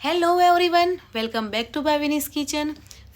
hello everyone welcome back to Bhavini's kitchen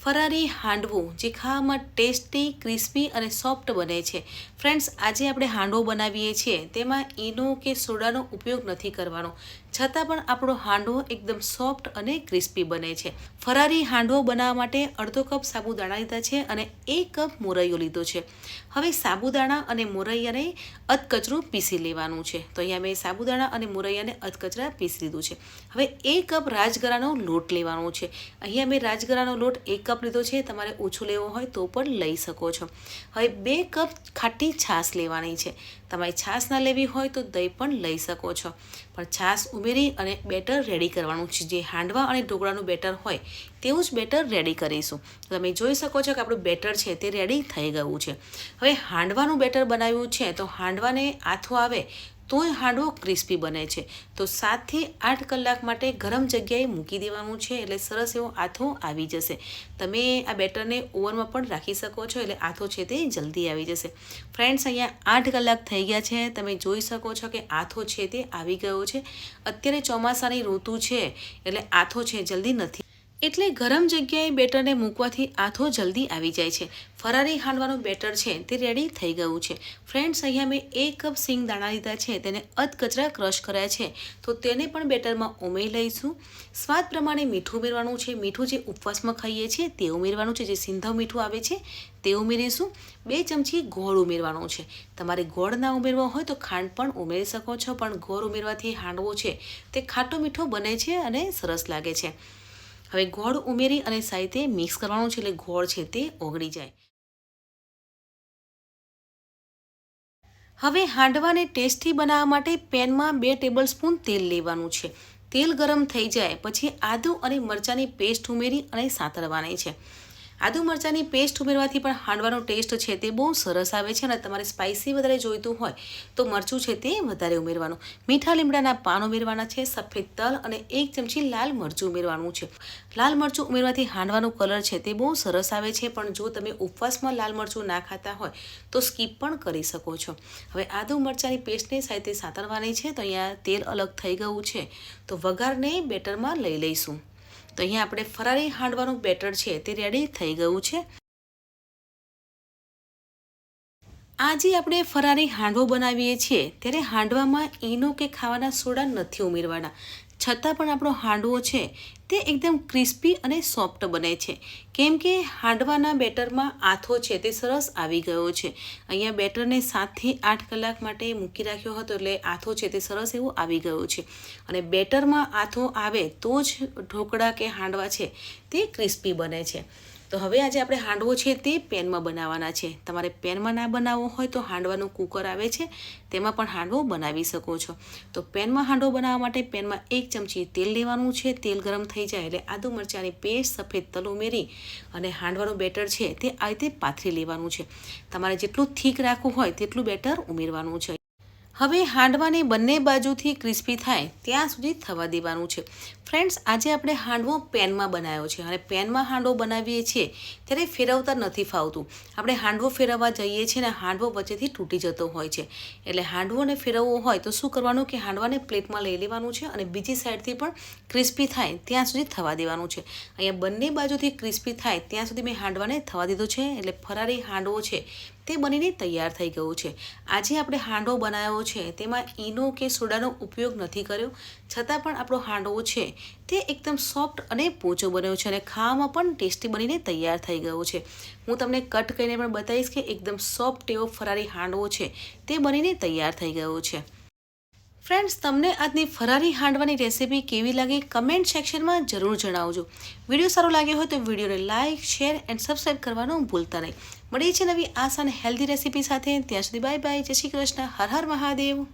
ફરારી હાંડવું, જે ખાવામાં tasty, crispy અને સોફ્ટ બને છે. ફ્રેન્ડ્સ, આજે આપણે હાંડવો બનાવીએ છીએ. તેમાં ઈનો કે સોડાનો ઉપયોગ નથી કરવાનો. છતાં પણ આપણો હાંડવો એકદમ સોફ્ટ અને ક્રિસ્પી બને છે. ફરારી હાંડવો બનાવવા માટે અડધો કપ સાબુદાણા લીધા છે અને એક કપ મોરૈયો લીધો છે. હવે સાબુદાણા અને મોરૈયાને અધકચરું પીસી લેવાનું છે. તો અહીંયા મેં સાબુદાણા અને મોરૈયાને અધકચરા પીસી લીધું છે. હવે એક કપ રાજગરાનો લોટ લેવાનો છે. અહીંયા મેં રાજગરાનો લોટ એક કપ લીધો છે, તમારે ઓછો લેવો હોય તો પણ લઈ શકો છો. હવે બે કપ ખાટી છાશ લેવાની છે. તમારે છાશ ના લેવી હોય તો દહીં પણ લઈ શકો છો. પણ છાશ ઉમેરી અને બેટર રેડી કરવાનું છે. જે હાંડવા અને ઢોકળાનું બેટર હોય, તેવું જ બેટર રેડી કરીશું. તમે જોઈ શકો છો કે આપણું બેટર છે તે રેડી થઈ ગયું છે. હવે હાંડવાનું બેટર બનાવ્યું છે, તો હાંડવાને આથો આવે તોય હાંડવો ક્રિસ્પી બને છે. તો સાતથી આઠ કલાક માટે ગરમ જગ્યાએ મૂકી દેવાનું છે એટલે સરસ એવો આથો આવી જશે. તમે આ બેટરને ઓવનમાં પણ રાખી શકો છો એટલે આથો છે તે જલ્દી આવી જશે. ફ્રેન્ડ્સ, અહીંયા આઠ કલાક થઈ ગયા છે. તમે જોઈ શકો છો કે આથો છે તે આવી ગયો છે. અત્યારે ચોમાસાની ઋતુ છે એટલે આથો છે જલ્દી નથી. એટલે ગરમ જગ્યાએ બેટરને મૂકવાથી આથો જલ્દી આવી જાય છે. ફરારી હાંડવાનું બેટર છે, તે રેડી થઈ ગયું છે. ફ્રેન્ડ્સ, અહીંયા મેં એક કપ સિંગ દાણા લીધા છે, તેને અધકચરા ક્રશ કર્યા છે. તો તેને પણ બેટરમાં ઉમેરી લઈશું. સ્વાદ પ્રમાણે મીઠું ઉમેરવાનું છે. મીઠું જે ઉપવાસમાં ખાઈએ છીએ, તે ઉમેરવાનું છે. જે સિંધવ મીઠું આવે છે, તે ઉમેરીશું. બે ચમચી ગોળ ઉમેરવાનો છે. તમારે ગોળ ના ઉમેરવો હોય તો ખાંડ પણ ઉમેરી શકો છો, પણ ગોળ ઉમેરવાથી હાંડવો છે, તે ખાટો મીઠો બને છે અને સરસ લાગે છે. હવે ગોળ ઉમેરી અને સાથે મિક્સ કરવાનું છે એટલે ગોળ છે તે ઓગળી જાય. હવે હાંડવાને ટેસ્ટી બનાવવા માટે પેનમાં બે ટેબલ સ્પૂન તેલ લેવાનું છે. તેલ ગરમ થઈ જાય, પછી આદુ અને મરચાંની પેસ્ટ ઉમેરી અને સાતરવાની છે. આદુ મરચાંની પેસ્ટ ઉમેરવાથી પણ હાંડવાનો ટેસ્ટ છે તે બહુ સરસ આવે છે અને તમારે સ્પાઇસી વધારે જોઈતું હોય તો મરચું છે તે વધારે ઉમેરવાનું. મીઠા લીમડાના પાન ઉમેરવાના છે, સફેદ તલ અને એક ચમચી લાલ મરચું ઉમેરવાનું છે. લાલ મરચું ઉમેરવાથી હાંડવાનો કલર છે તે બહુ સરસ આવે છે, પણ જો તમે ઉપવાસમાં લાલ મરચું ના ખાતા હોય તો સ્કીપ પણ કરી શકો છો. હવે આદુ મરચાંની પેસ્ટને સાથે સાતરવાની છે તો અહીંયા તેલ અલગ થઈ ગયું છે. તો વઘારને બેટરમાં લઈ લઈશું. તો અહીંયા આપણે ફરારી હાંડવાનું બેટર છે તે રેડી થઈ ગયું છે. આજે આપણે ફરારી હાંડવો બનાવીએ છીએ, ત્યારે હાંડવામાં ઈનો કે ખાવાના સોડા નથી ઉમેરવાના. છતાં પણ આપણો હાંડવો છે તે એકદમ ક્રિસ્પી અને સોફ્ટ બને છે. કેમ કે હાંડવાના બેટરમાં આથો છે તે સરસ આવી ગયો છે. અહીંયા બેટરને સાતથી આઠ કલાક માટે મૂકી રાખ્યો હતો એટલે આથો છે તે સરસ એવો આવી ગયો છે. અને બેટરમાં આથો આવે તો જ ઢોકળા કે હાંડવા છે તે ક્રિસ્પી બને છે. તો હવે આજે આપણે હાંડવો છે તે પેનમાં બનાવવાના છે. તમારે પેનમાં ના બનાવવો હોય તો હાંડવાનું કુકર આવે છે, તેમાં પણ હાંડવો બનાવી શકો છો. તો પેનમાં હાંડવો બનાવવા માટે પેનમાં એક ચમચી તેલ લેવાનું છે. તેલ ગરમ થઈ જાય એટલે આદુ મરચાંની પેસ્ટ, સફેદ તલ ઉમેરી અને હાંડવાનું બેટર છે તે આ રીતે પાથરી લેવાનું છે. તમારે જેટલું થીક રાખવું હોય તેટલું બેટર ઉમેરવાનું છે. હવે હાંડવાને બંને બાજુથી ક્રિસ્પી થાય ત્યાં સુધી થવા દેવાનું છે. ફ્રેન્ડ્સ, આજે આપણે હાંડવો પેનમાં બનાવ્યો છે. અને પેનમાં હાંડવો બનાવીએ છીએ ત્યારે ફેરવતા નથી ફાવતું. આપણે હાંડવો ફેરવવા જઈએ છીએ ને હાંડવો વચ્ચેથી તૂટી જતો હોય છે. એટલે હાંડવોને ફેરવવો હોય તો શું કરવાનું કે હાંડવાને પ્લેટમાં લઈ લેવાનું છે અને બીજી સાઈડથી પણ ક્રિસ્પી થાય ત્યાં સુધી થવા દેવાનું છે. અહીંયા બંને બાજુથી ક્રિસ્પી થાય ત્યાં સુધી મેં હાંડવાને થવા દીધો છે. એટલે ફરારી હાંડવો છે. તે બનીને તૈયાર થઈ ગયું છે. આજે આપણે હાંડવો બનાવ્યો છે. તેમાં ઈનો કે સોડાનો ઉપયોગ નથી કર્યો. છતાં પણ આપણો હાંડવો છે. તે એકદમ સોફ્ટ અને પોચો બન્યો છે અને ખાવામાં પણ ટેસ્ટી બનીને તૈયાર થઈ ગયો છે. હું તમને કટ કરીને પણ બતાવીશ કે એકદમ સોફ્ટ એવો ફરારી હાંડવો છે. તે બનીને તૈયાર થઈ ગયો છે. ફ્રેન્ડ્સ તમને આજની ફરારી હાંડવાની રેસીપી કેવી લાગી કમેન્ટ સેક્શનમાં જરૂર જણાવજો. વીડિયો સારો લાગ્યો હોય તો વિડીયોને લાઇક શેર એન્ડ સબસ્ક્રાઈબ કરવાનું ભૂલતા નહીં. મળીએ છીએ નવી આસાન હેલ્ધી રેસીપી સાથે. ત્યાં સુધી બાય બાય જય શ્રી કૃષ્ણ. હર હર મહાદેવ.